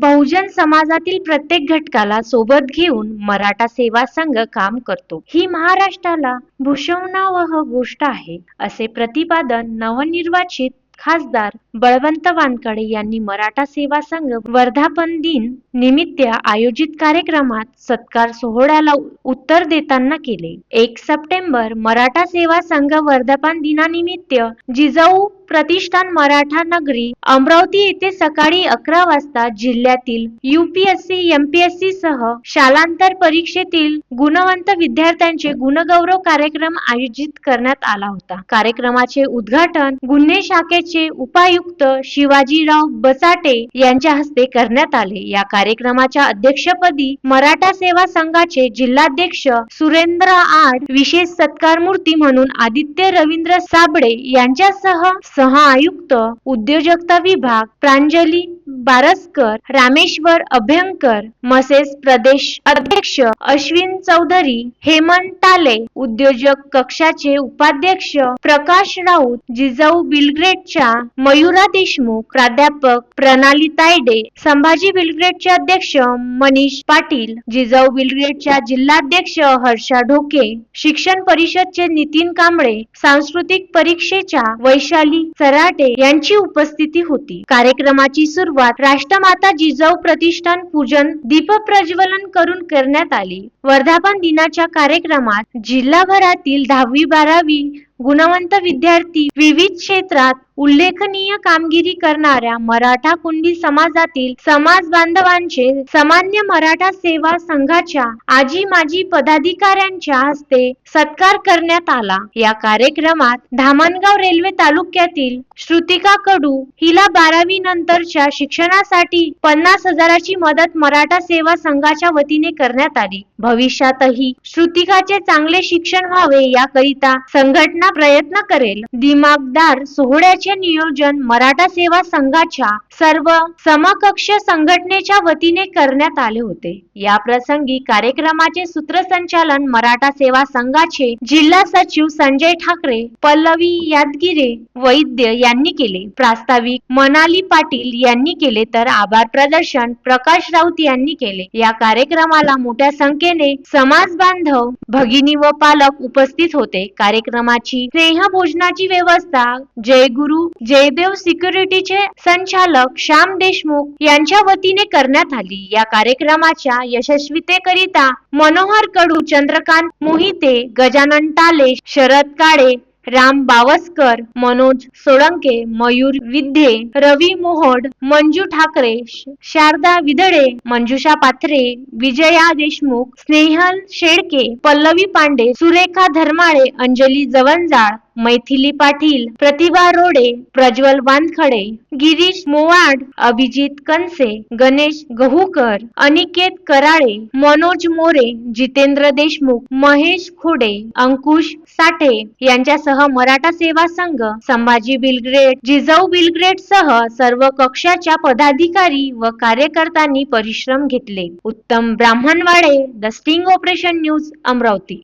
बहुजन समाजातील प्रत्येक घटकाला सोबत घेऊन मराठा सेवा संघ काम करतो. ही महाराष्ट्राला भूषवणावह गोष्ट आहे असे प्रतिपादन नवनिर्वाचित खासदार बळवंत वानकडे यांनी मराठा सेवा संघ वर्धापन दिन निमित्त आयोजित कार्यक्रमात सत्कार सोहळ्याला उत्तर देताना केले. एक सप्टेंबर मराठा सेवा संघ वर्धापन दिनानिमित्त जिजाऊ प्रतिष्ठान मराठा नगरी अमरावती येथे सकाळी अकरा वाजता जिल्ह्यातील युपीएससी एमपीएससी सह शालांतर परीक्षेतील गुणवंत विद्यार्थ्यांचे गुणगौरव कार्यक्रम आयोजित करण्यात आला होता. कार्यक्रमाचे उद्घाटन गुन्हे शाखेचे उपायुक्त शिवाजीराव बसाटे यांच्या हस्ते करण्यात आले. या कार्यक्रमाच्या अध्यक्षपदी मराठा सेवा संघाचे जिल्हाध्यक्ष सुरेंद्र आड विशेष सत्कार मूर्ती म्हणून आदित्य रवींद्र साबळे यांच्यासह सह आयुक्त उद्योजकता विभाग प्रांजली बारसकर रामेश्वर अभ्यंकर मसेस प्रदेश अध्यक्ष अश्विन चौधरी हेमंत ताले उद्योजक कक्षाचे उपाध्यक्ष प्रकाश राऊत जिजाऊ बिलग्रेडच्या मयुरा देशमुख प्राध्यापक प्रणाली तायडे संभाजी बिलग्रेडचे अध्यक्ष मनीष पाटील जिजाऊ बिलग्रेडच्या जिल्हाध्यक्ष हर्षा ढोके शिक्षण परिषदचे नितीन कांबळे सांस्कृतिक परीक्षेच्या वैशाली सराटे यांची उपस्थिती होती. कार्यक्रमाची सुरुवात राष्ट्रमाता जिजाऊ प्रतिष्ठान पूजन दीप प्रज्वलन करून करण्यात आली. वर्धापन दिनाच्या कार्यक्रमात जिल्हाभरातील दहावी बारावी गुणवंत विद्यार्थी विविध क्षेत्रात उल्लेखनीय कामगिरी करणाऱ्या मराठा कुंडी समाजातील समाज बांधवांचे सामान्य मराठा सेवा संघाच्या आजी माजी पदाधिकाऱ्यांच्या हस्ते सत्कार करण्यात आला. या कार्यक्रमात धामणगाव रेल्वे तालुक्यातील श्रुतिका कडू हिला बारावी नंतरच्या शिक्षणासाठी पन्नास हजाराची मदत मराठा सेवा संघाच्या वतीने करण्यात आली. भविष्यातही श्रुतिकाचे चांगले शिक्षण व्हावे याकरिता संघटना प्रयत्न करेल. दिमागदार सोहळ्याचे नियोजन मराठा सेवा संघाच्या सर्व समकक्ष संघटनेच्या वतीने करण्यात आले होते. या प्रसंगी कार्यक्रमाचे सूत्रसंचालन मराठा सेवा संघाचे जिल्हा सचिव संजय ठाकरे पल्लवी यादगिरे वैद्य यांनी केले. प्रास्ताविक मनाली पाटील यांनी केले तर आभार प्रदर्शन प्रकाश राऊत यांनी केले. या कार्यक्रमाला मोठ्या संख्येने समाज बांधव भगिनी व पालक उपस्थित होते. कार्यक्रमाची स्नेह भोजनाची व्यवस्था जयगुरु जयदेव सिक्युरिटीचे संचालक श्याम देशमुख यांच्या वतीने करण्यात आली. या कार्यक्रमाच्या यशस्वीतेकरिता मनोहर कडू चंद्रकांत मोहिते गजानन टाले शरद काळे राम बावस्कर मनोज सोळंके मयूर विद्ये रवी मोहोड मंजू ठाकरे शारदा विदळे मंजुषा पाथरे विजया देशमुख स्नेहल शेडके पल्लवी पांडे सुरेखा धर्माळे अंजली जवंजाळ मैथिली पाटील प्रतिभा रोडे प्रज्वल वानखडे गिरीश मोवाड अभिजित कनसे गणेश गहूकर अनिकेत कराळे मनोज मोरे जितेंद्र देशमुख महेश खोडे अंकुश साठे यांच्यासह मराठा सेवा संघ संभाजी बिलग्रेड जिजाऊ बिलग्रेड सह सर्व कक्षाच्या पदाधिकारी व कार्यकर्त्यांनी परिश्रम घेतले. Uttam Brahmanwade the sting operation news Amravati.